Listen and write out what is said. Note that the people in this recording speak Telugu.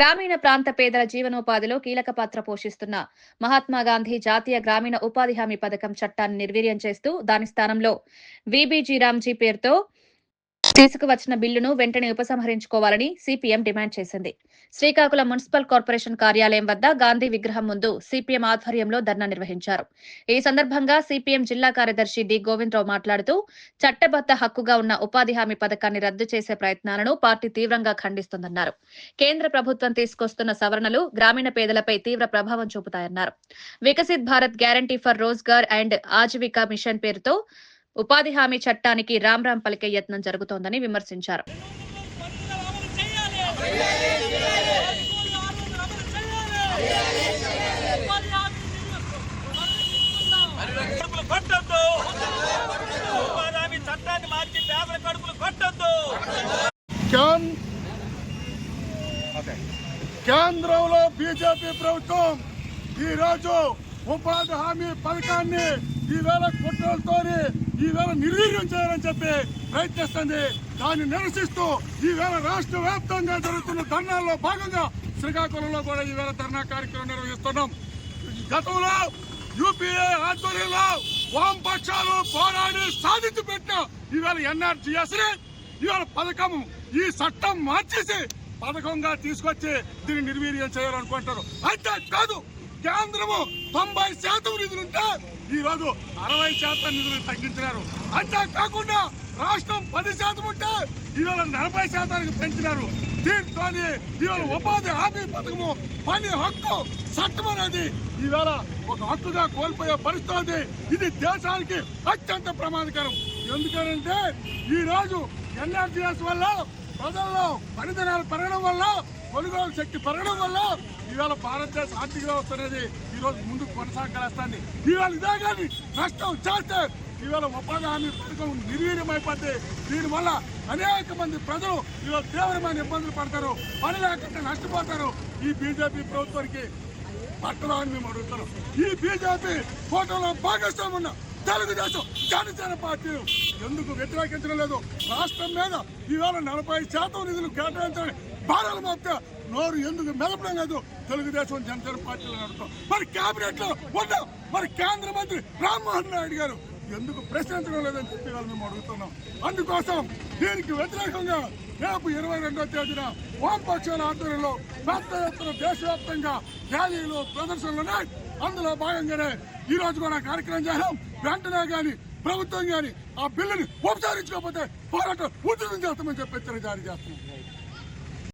గ్రామీణ ప్రాంత పేదల జీవనోపాధిలో కీలక పాత్ర పోషిస్తున్న మహాత్మా గాంధీ జాతీయ గ్రామీణ ఉపాధి హామీ పథకం చట్టాన్ని నిర్వీర్యం చేస్తూ దాని స్థానంలో విబిజీ రామ్జీ పేరుతో తీసుకువచ్చిన బిల్లును వెంటనే ఉపసంహరించుకోవాలని సిపిఎం డిమాండ్ చేసింది. శ్రీకాకుళం మున్సిపల్ కార్పొరేషన్ కార్యాలయం వద్ద గాంధీ విగ్రహం ముందు సిపిఎం ఆధ్వర్యంలో ధర్నా నిర్వహించారు. ఈ సందర్భంగా సిపిఎం జిల్లా కార్యదర్శి డి. గోవిందరావు మాట్లాడుతూ చట్టబద్ద హక్కుగా ఉన్న ఉపాధి హామీ పథకాన్ని రద్దు చేసే ప్రయత్నాలను పార్టీ తీవ్రంగా ఖండిస్తోందన్నారు. కేంద్ర ప్రభుత్వం తీసుకొస్తున్న సవరణలు గ్రామీణ పేదలపై తీవ్ర ప్రభావం చూపుతాయన్నారు. Viksit Bharat guarantee for Rozgar and Ajeevika mission పేరుతో ఉపాధి హామీ చట్టానికి రామ్ రామ్ పలికే యత్నం జరుగుతోందని విమర్శించారు. కేంద్రంలో బీజేపీ ప్రభుత్వం ఈరోజు ఉపాధి హామీ పథకాన్ని ఈవేళ కుట్రలతో ఈవేళ నిర్వీర్యం చేయాలని చెప్పి ప్రయత్నిస్తుంది. దాన్ని నిరసిస్తూ ఈవేళ రాష్ట్ర వ్యాప్తంగా జరుగుతున్న ధర్నాల్లో భాగంగా శ్రీకాకుళంలో కూడా ఈవేళ ధర్నా కార్యక్రమం నిర్వహిస్తున్నాం. గతంలో యూపీఏ ఆధ్వర్యంలో వామపక్షాలు పోరాడి సాధించి పెట్టిన ఈవేళ ఎన్ఆర్జీఎస్ని ఇవాళ పథకం ఈ చట్టం మార్చేసి పథకంగా తీసుకొచ్చి దీన్ని నిర్వీర్యం చేయాలనుకుంటారు అంతే కాదు కేంద్రము తొంభై శాతం నిధులు ఈరోజు అరవై శాతం నిధులు తగ్గించినారు. అంతా కాకుండా రాష్ట్రం పది శాతం ఉంటే ఈరోజు నలభై శాతానికి పెంచినారు. దీంతో ఇవాళ ఉపాధి హామీ పథకము పని హక్కు చట్టం అనేది ఈవేళ ఒక హక్కుగా కోల్పోయే పరిస్థితి ఇది దేశానికి అత్యంత ప్రమాదకరం. ఎందుకనంటే ఈ రోజు ఎన్ఆర్జీఎస్ వల్ల ప్రజల్లో పనితనాలు పెరగడం వల్ల కొనుగోలు శక్తి పెరగడం వల్ల ఇవాళ భారతదేశ ఆర్థిక వ్యవస్థ అనేది ఈ రోజు ముందుకు కొనసాగలేస్తుంది. ఇవాళ ఇదే కానీ నష్టం చేస్తే ఇవాళ ఉపాధి హామీ పథకం నిర్వీర్యమైపోతే దీనివల్ల అనేక మంది ప్రజలు ఇవాళ తీవ్రమైన ఇబ్బందులు పడతారు పని లేకుండా నష్టపోతారు. ఈ బీజేపీ ప్రభుత్వానికి పట్టదా అని మేము అడుగుతున్నాం. ఈ బీజేపీ ఫోటోలో భాగస్వామి ఉన్న తెలుగుదేశం జనసేన పార్టీలు ఎందుకు వ్యతిరేకించడం లేదు? రాష్ట్రం మీద ఈవేళ నలభై శాతం నిధులు కేటాయించని భారాలు మోపితే నోరు ఎందుకు మెలపడం లేదు? తెలుగుదేశం జనసేన పార్టీలు నడుపుతాం. మరి కేబినెట్లో ఉన్న మరి కేంద్ర మంత్రి రామ్మోహన్ నాయుడు గారు ఎందుకు ప్రశ్నించడం లేదని చెప్పి మేము అడుగుతున్నాం. అందుకోసం దీనికి వ్యతిరేకంగా రేపు ఇరవై రెండో తేదీన వామపక్షాల ఆధ్వర్యంలో పెద్ద ఎత్తున దేశవ్యాప్తంగా ర్యాలీలు ప్రదర్శనలు ఉన్నాయి. అందులో భాగంగానే ఈ రోజు కూడా కార్యక్రమం చేయడం వెంటనే కానీ ప్రభుత్వం కానీ ఆ బిల్లుని ఉపసంహరించుకోకపోతే పోరాటం ఉధృతం చేస్తామని చెప్పి హెచ్చరిక జారీ చేస్తున్నాం.